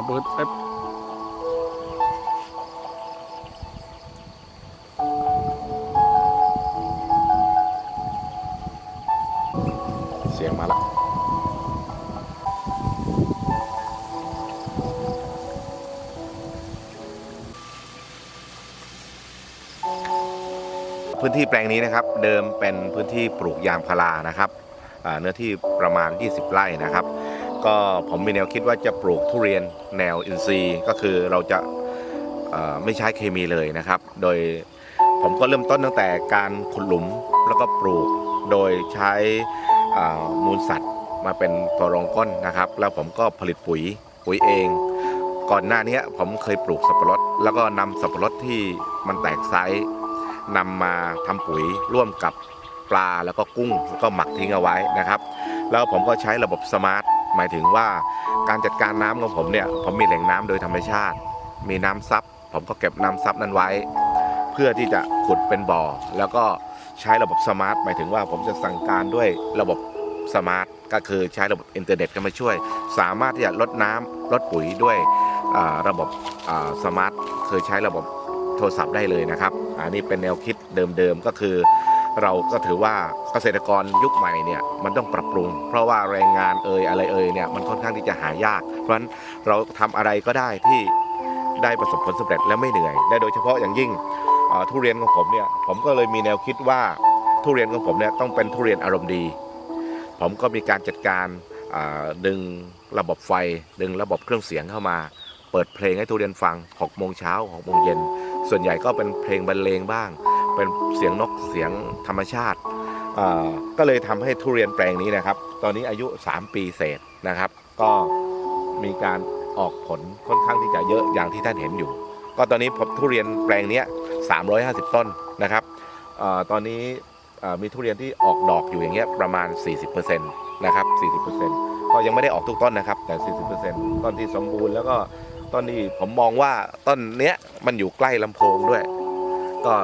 รเบิดเป๊สียงมาละพื้นที่แปลงนี้นะครับ เดิมเป็นพื้นที่ปลูกยางพารานะครับเนื้อที่ประมาณ 20 ไร่นะครับ ก็ผมมีแนวคิดว่าจะปลูกทุเรียนแนวอินทรีย์ก็คือเราจะไม่ใช้เคมีเลยนะครับ โดยผมก็เริ่มต้นตั้งแต่การขุดหลุมแล้วก็ปลูกโดยใช้มูลสัตว์มาเป็นตัวรองก้นนะครับ แล้วผมก็ผลิตปุ๋ยปุ๋ยเอง ก่อนหน้านี้ผมเคยปลูกสับปะรด แล้วก็นำสับปะรดที่มันแตกไซส์นำมาทำปุ๋ยร่วมกับปลาแล้วก็กุ้งแล้วก็หมักทิ้งเอาไว้นะครับ แล้วผมก็ใช้ระบบสมาร์ท หมายถึงว่าการจัดการน้ำของผมเนี่ยผมมีแหล่งน้ำโดยธรรมชาติ มีน้ำซับผมก็เก็บน้ำซับนั้นไว้ เพื่อที่จะขุดเป็นบ่อ แล้วก็ใช้ระบบสมาร์ทหมายถึงว่าผมจะสั่งการด้วยระบบสมาร์ทก็คือใช้ระบบอินเทอร์เน็ตเข้ามาช่วย สามารถที่จะลดน้ำลดปุ๋ยด้วยระบบสมาร์ทคือใช้ระบบโทรศัพท์ได้เลยนะครับ อันนี้เป็นแนวคิดเดิมๆก็คือ เราก็ถือว่าเกษตรกรยุคใหม่เนี่ยมันต้องปรับปรุง เพราะว่าแรงงานเอ่ยอะไรเอ่ยเนี่ยมันค่อนข้างที่จะหายาก เพราะฉะนั้นเราทำอะไรก็ได้ที่ได้ประสบผลสำเร็จและไม่เหนื่อยและโดยเฉพาะอย่างยิ่งทุเรียนของผมเนี่ยผมก็เลยมีแนวคิดว่าทุเรียนของผมเนี่ยต้องเป็นทุเรียนอารมณ์ดี ผมก็มีการจัดการดึงระบบไฟ ดึงระบบเครื่องเสียงเข้ามา เปิดเพลงให้ทุเรียนฟัง6โมงเช้า6โมงเย็นส่วนใหญ่ก็เป็นเพลงบรรเลงบ้าง เป็นเสียงนกเสียงธรรมชาติอ่าก็เลยทำให้ทุเรียนแปลงนี้นะครับ ตอนนี้อายุ 3 ปีเศษนะครับ ก็มีการออกผลค่อนข้างที่จะเยอะอย่างที่ท่านเห็นอยู่ ก็ตอนนี้ผมทุเรียนแปลงนี้ย350 ต้นนะครับอตอนนี้มีทุเรียนที่ออกดอกอยู่อย่างเงี้ยประมาณ 40%นะครับ 40%ก็ยังไม่ได้ออกทุกต้นนะครับ แต่ 40%ต้นที่สมบูรณ์แล้วก็ต้นที่ผมมองว่าต้นเนี้ยมันอยู่ใกล้ลำโพงด้วย ก็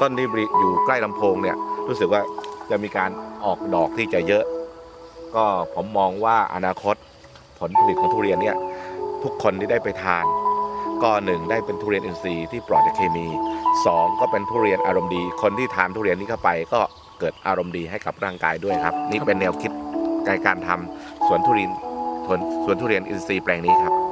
ต้นที่อยู่ใกล้ลำโพงเนี่ยรู้สึกว่าจะมีการออกดอกที่จะเยอะ ก็ผมมองว่าอนาคตผลผลิตของทุเรียนเนี่ยทุกคนที่ได้ไปทาน ก็หนึ่งได้เป็นทุเรียนอินทรีย์ที่ปลอดจากเคมีสองก็เป็นทุเรียนอารมณ์ดี คนที่ทานทุเรียนนี้เข้าไป ก็เกิดอารมณ์ดีให้กับร่างกายด้วยครับ นี่เป็นแนวคิดในการทำสวนทุเรียนสวนสวนทุเรียนอินทรีย์แปลงนี้ครับ